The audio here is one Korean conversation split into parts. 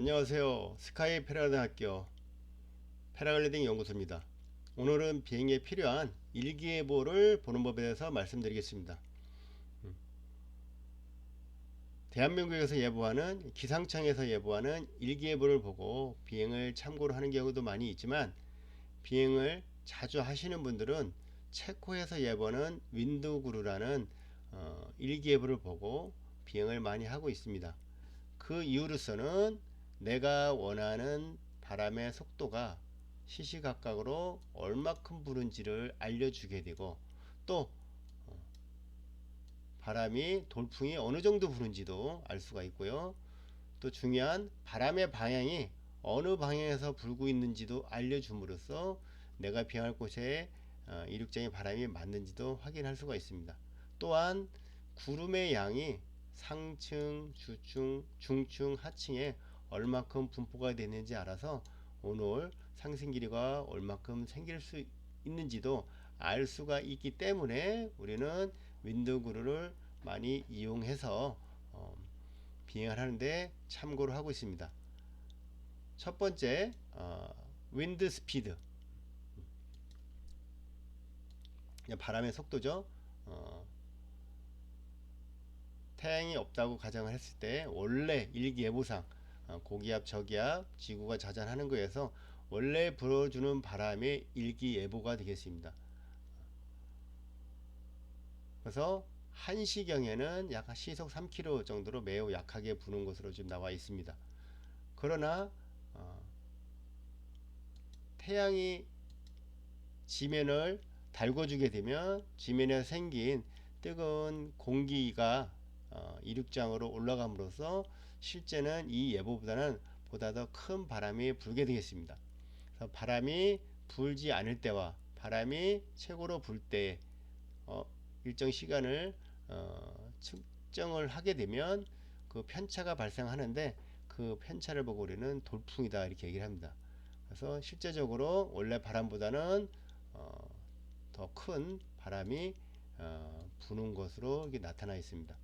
안녕하세요. 스카이 패러다학교 패러글리딩 연구소입니다. 오늘은 비행에 필요한 일기예보를 보는 법에 대해서 말씀드리겠습니다. 음. 대한민국에서 예보하는 기상청에서 예보하는 일기예보를 보고 비행을 참고로 하는 경우도 많이 있지만 비행을 자주 하시는 분들은 체코에서 예보하는 윈드구루라는 어, 일기예보를 보고 비행을 많이 하고 있습니다. 그 이유로서는 내가 원하는 바람의 속도가 시시각각으로 얼마큼 부는지를 알려주게 되고 또 어, 바람이 돌풍이 어느 정도 부는지도 알 수가 있고요. 또 중요한 바람의 방향이 어느 방향에서 불고 있는지도 알려줌으로써 내가 비행할 곳에 어, 이륙장의 바람이 맞는지도 확인할 수가 있습니다. 또한 구름의 양이 상층, 주층, 중층, 하층에 얼마큼 분포가 되는지 알아서 오늘 상승 길이가 얼마큼 생길 수 있는지도 알 수가 있기 때문에 우리는 윈드그루를 많이 이용해서 어, 비행을 하는데 참고를 하고 있습니다. 첫 번째 어, 윈드 스피드 바람의 속도죠. 어, 태양이 없다고 가정을 했을 때 원래 일기예보상 어, 고기압, 저기압, 지구가 자전하는 거에서 원래 불어주는 바람의 일기예보가 되겠습니다. 그래서 1시경에는 약 시속 3km 정도로 매우 약하게 부는 것으로 지금 나와 있습니다. 그러나 어, 태양이 지면을 달궈주게 되면 지면에 생긴 뜨거운 공기가 어, 이륙장으로 올라감으로써 실제는 이 예보보다는 보다 더 큰 바람이 불게 되겠습니다. 그래서 바람이 불지 않을 때와 바람이 최고로 불 때 어, 일정 시간을 어, 측정을 하게 되면 그 편차가 발생하는데 그 편차를 보고 우리는 돌풍이다 이렇게 얘기를 합니다. 그래서 실제적으로 원래 바람보다는 어, 더 큰 바람이 어, 부는 것으로 나타나 있습니다.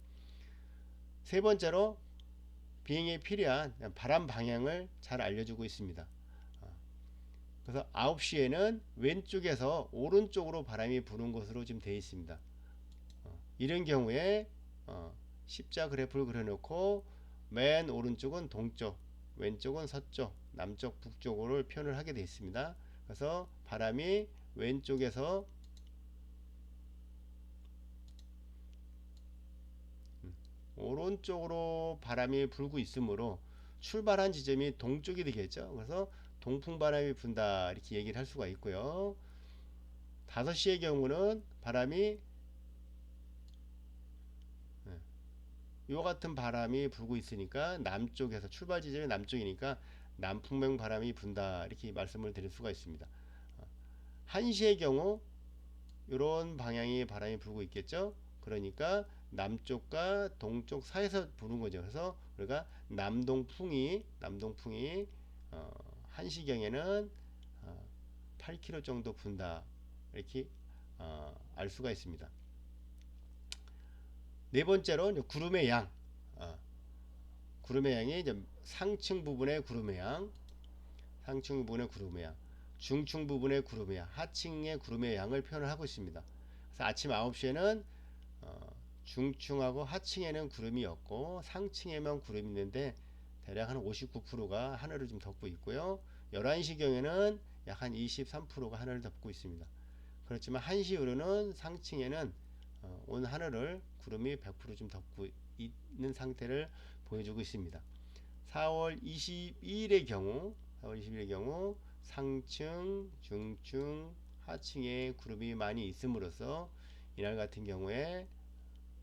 세 번째로 비행에 필요한 바람 방향을 잘 알려주고 있습니다. 어, 그래서 9시에는 왼쪽에서 오른쪽으로 바람이 부는 것으로 지금 되어 있습니다. 어, 이런 경우에 어, 십자 그래프를 그려놓고 맨 오른쪽은 동쪽, 왼쪽은 서쪽, 남쪽, 북쪽으로 표현을 하게 되어 있습니다. 그래서 바람이 왼쪽에서 오른쪽으로 바람이 불고 있으므로 출발한 지점이 동쪽이 되겠죠. 그래서 동풍 바람이 분다 이렇게 얘기를 할 수가 있고요. 5시의 경우는 바람이 네, 요 같은 바람이 불고 있으니까 남쪽에서 출발 지점이 남쪽이니까 남풍명 바람이 분다 이렇게 말씀을 드릴 수가 있습니다. 1시의 경우 이런 방향의 바람이 불고 있겠죠. 그러니까 남쪽과 동쪽 사이에서 부는 거죠. 그래서 우리가 남동풍이 남동풍이 어, 한시경에는 어, 8km 정도 분다 이렇게 어, 알 수가 있습니다. 네 번째로 구름의 양 어, 구름의 양이 이제 상층 부분의 구름의 양 상층 부분의 구름의 양 중층 부분의 구름의 양 하층의 구름의 양을 표현을 하고 있습니다. 그래서 아침 9시에는 어, 중층하고 하층에는 구름이 없고 상층에만 구름이 있는데 대략 한 59%가 하늘을 좀 덮고 있고요. 11시경에는 약 한 23%가 하늘을 덮고 있습니다. 그렇지만 1시 이후로는 상층에는 어, 온 하늘을 구름이 100%좀 덮고 있는 상태를 보여주고 있습니다. 4월 22일의 경우 4월 22일의 경우 상층, 중층, 하층에 구름이 많이 있음으로써 이날 같은 경우에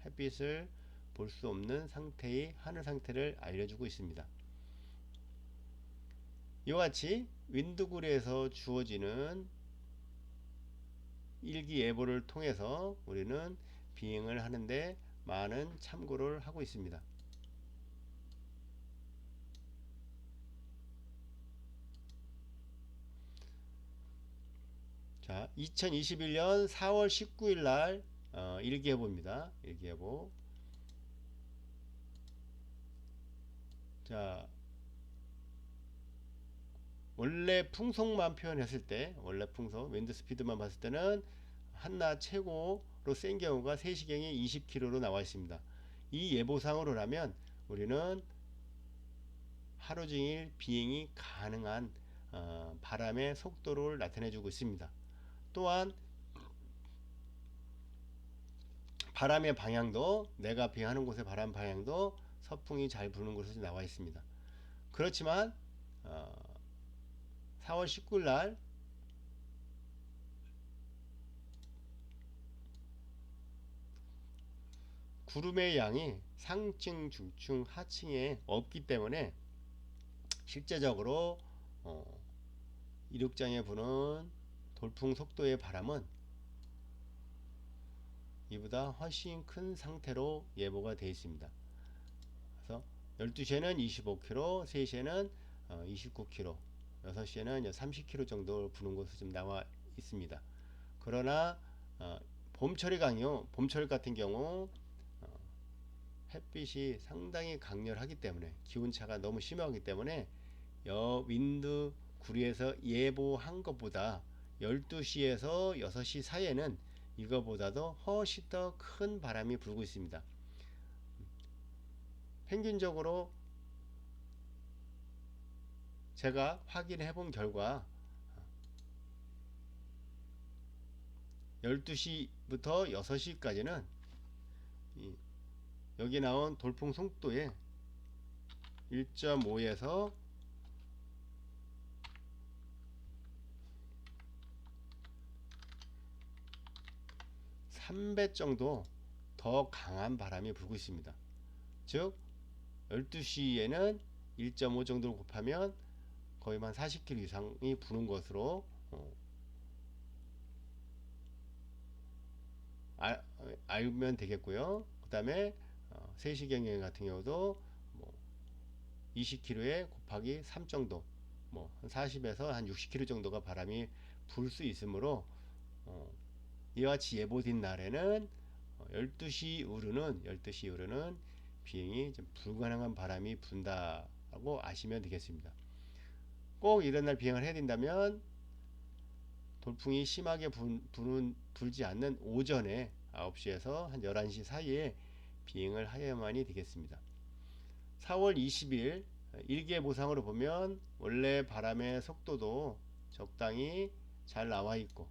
햇빛을 볼 수 없는 상태의 하늘 상태를 알려주고 있습니다. 이와 같이 윈드굴에서 주어지는 일기예보를 통해서 우리는 비행을 하는데 많은 참고를 하고 있습니다. 자, 2021년 4월 19일 날 어, 일기예보입니다. 일기예보. 자, 원래 풍속만 표현했을 때 원래 풍속 윈드 스피드만 봤을 때는 한낮 최고로 센 경우가 3시경에 20km로 나와 있습니다. 이 예보상으로라면 우리는 하루 종일 비행이 가능한 어, 바람의 속도를 나타내 주고 있습니다. 또한 바람의 방향도 내가 비행하는 곳의 바람 방향도 서풍이 잘 부는 곳에서 나와 있습니다. 그렇지만 어, 4월 19일 날 구름의 양이 상층, 중층, 하층에 없기 때문에 실제적으로 어, 이륙장에 부는 돌풍 속도의 바람은 이보다 훨씬 큰 상태로 예보가 되어 있습니다. 그래서 12시에는 25km, 3시에는 29km, 6시에는 30km 정도 부는 곳이 좀 나와 있습니다. 그러나 어, 봄철의 강요, 봄철 같은 경우 어, 햇빛이 상당히 강렬하기 때문에 기온차가 너무 심하기 때문에 여 윈드 구리에서 예보한 것보다 12시에서 6시 사이에는 이거보다도 훨씬 더 큰 바람이 불고 있습니다. 평균적으로 제가 확인해 본 결과 12시부터 6시까지는 여기 나온 돌풍 속도의 1.5에서 3배 정도 더 강한 바람이 불고 있습니다. 즉 12시에는 1.5 정도를 곱하면 거의 한 40km 이상이 부는 것으로 어, 알, 알면 되겠고요. 그 다음에 어, 3시 경영 같은 경우도 뭐 20km에 곱하기 3 정도 뭐 40에서 한 60km 정도가 바람이 불 수 있으므로 어, 이와 같이 예보된 날에는 12시 이후로는 12시 이후로는 비행이 좀 불가능한 바람이 분다고 아시면 되겠습니다. 꼭 이런 날 비행을 해야 된다면 돌풍이 심하게 부, 부는, 불지 않는 오전에 9시에서 한 11시 사이에 비행을 하여야만이 되겠습니다. 4월 20일 일개 보상으로 보면 원래 바람의 속도도 적당히 잘 나와 있고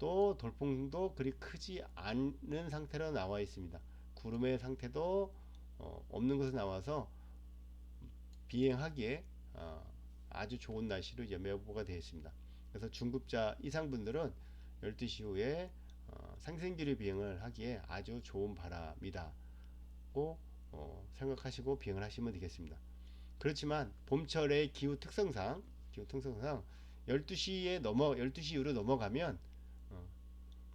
또 돌풍도 그리 크지 않는 상태로 나와 있습니다. 구름의 상태도 어, 없는 곳에 나와서 비행하기에 어, 아주 좋은 날씨로 예보가 되어 있습니다. 그래서 중급자 이상 분들은 12시 후에 어, 상생기류 비행을 하기에 아주 좋은 바람이다고 어, 생각하시고 비행을 하시면 되겠습니다. 그렇지만 봄철의 기후 특성상 기후 특성상 12시에 넘어 12시 이후로 넘어가면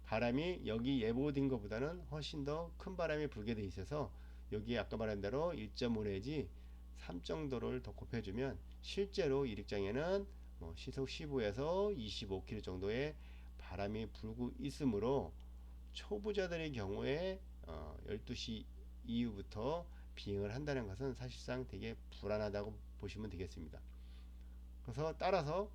바람이 여기 예보된 것보다는 훨씬 더 큰 바람이 불게 돼 있어서 여기 아까 말한 대로 1.5 내지 3 정도를 더 곱해주면 실제로 이륙장에는 뭐 시속 15에서 25km 정도의 바람이 불고 있으므로 초보자들의 경우에 어 12시 이후부터 비행을 한다는 것은 사실상 되게 불안하다고 보시면 되겠습니다. 그래서 따라서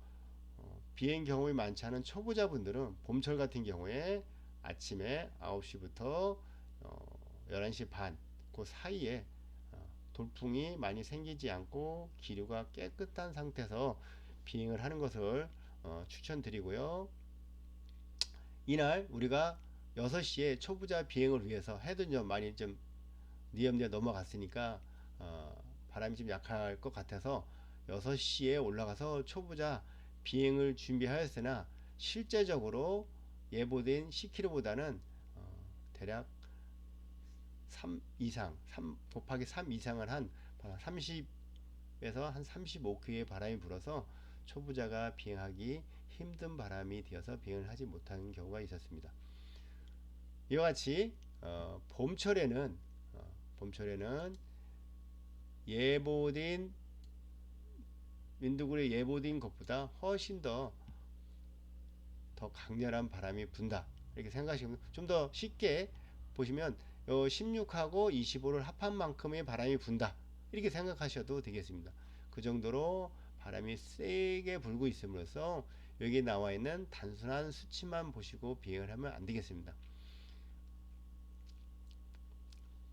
비행 경험이 많지 않은 초보자분들은 봄철 같은 경우에 아침에 9시부터 어 11시 반 그 사이에 어 돌풍이 많이 생기지 않고 기류가 깨끗한 상태에서 비행을 하는 것을 어 추천드리고요. 이날 우리가 6시에 초보자 비행을 위해서 해도 좀 많이 좀 니엄니엄 넘어갔으니까 어 바람이 좀 약할 것 같아서 6시에 올라가서 초보자 비행을 준비하였으나 실제적으로 예보된 10km보다는 어, 대략 3 이상 3 곱하기 3 이상을 한 30에서 한 35km의 바람이 불어서 초보자가 비행하기 힘든 바람이 되어서 비행을 하지 못하는 경우가 있었습니다. 이와 같이 어, 봄철에는 어, 봄철에는 예보된 윈드굴의 예보된 것보다 훨씬 더, 더 강렬한 바람이 분다. 이렇게 생각하시면 좀 더 쉽게 보시면 16하고 25를 합한 만큼의 바람이 분다. 이렇게 생각하셔도 되겠습니다. 그 정도로 바람이 세게 불고 있음으로써 여기 나와 있는 단순한 수치만 보시고 비행을 하면 안 되겠습니다.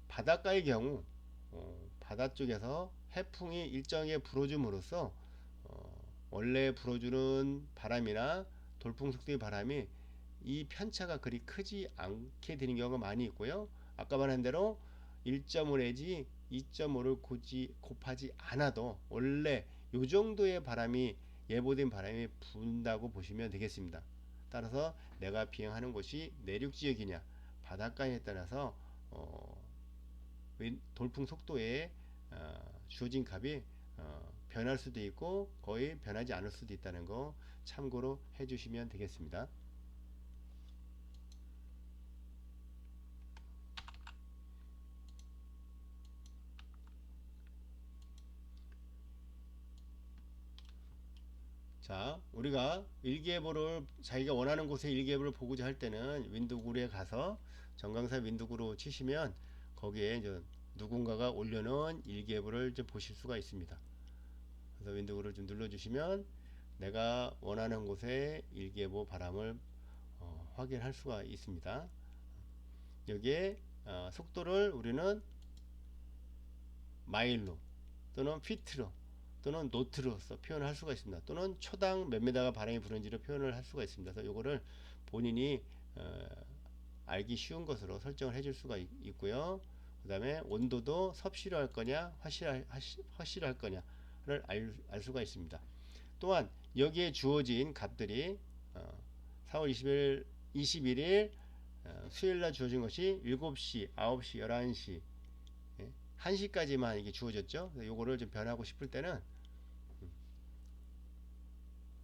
바닷가의 경우 어, 바다 쪽에서 해풍이 일정하게 불어줌으로써 어, 원래 불어주는 바람이나 돌풍 속도의 바람이 이 편차가 그리 크지 않게 되는 경우가 많이 있고요. 아까 말한 대로 1.5 내지 2.5를 고지, 곱하지 않아도 원래 요 정도의 바람이 예보된 바람이 분다고 보시면 되겠습니다. 따라서 내가 비행하는 곳이 내륙 지역이냐 바닷가에 따라서 어, 돌풍 속도에 어, 주어진 값이 어, 변할 수도 있고 거의 변하지 않을 수도 있다는 거 참고로 해주시면 되겠습니다. 자, 우리가 일기예보를 자기가 원하는 곳에 일기예보를 보고자 할 때는 윈도구에 가서 정강사 윈도구로 치시면 거기에 이제 누군가가 올려놓은 일기예보를 좀 보실 수가 있습니다. 그래서 윈도우를 좀 눌러주시면 내가 원하는 곳에 일기예보 바람을 어, 확인할 수가 있습니다. 여기에 어, 속도를 우리는 마일로 또는 피트로 또는 노트로서 표현을 할 수가 있습니다. 또는 초당 몇 메다가 바람이 부는지를 표현을 할 수가 있습니다. 그래서 이거를 본인이 어, 알기 쉬운 것으로 설정을 해줄 수가 있, 고요 그 다음에 온도도 섭씨로 할 거냐 화실할, 화실 할 거냐 를 알, 알 수가 있습니다. 또한 여기에 주어진 값들이 어, 4월 20일 21일 어, 수요일날 주어진 것이 7시, 9시, 11시, 예? 1시까지만 이게 주어졌죠. 요거를 좀 변하고 싶을 때는 음,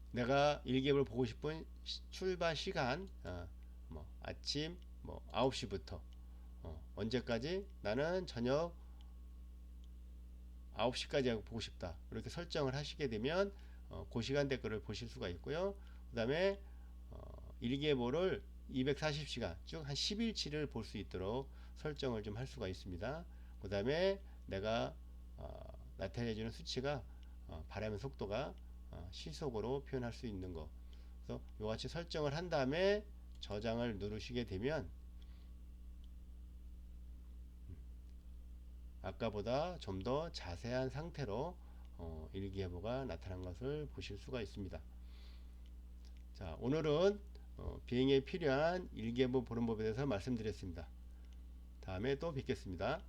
내가 일기예보를 보고 싶은 시, 출발 시간 어, 뭐 아침 뭐 9시부터 어, 언제까지 나는 저녁 9시까지 보고 싶다. 이렇게 설정을 하시게 되면 어, 그 시간 댓글을 보실 수가 있고요. 그 다음에 어, 일기예보를 240시간 쭉 한 10일치를 볼 수 있도록 설정을 좀 할 수가 있습니다. 그 다음에 내가 어, 나타내주는 수치가 어, 바람의 속도가 어, 시속으로 표현할 수 있는 거. 그래서 이같이 설정을 한 다음에 저장을 누르시게 되면 아까보다 좀 더 자세한 상태로 어, 일기예보가 나타난 것을 보실 수가 있습니다. 자, 오늘은 어, 비행에 필요한 일기예보 보는 법에 대해서 말씀드렸습니다. 다음에 또 뵙겠습니다.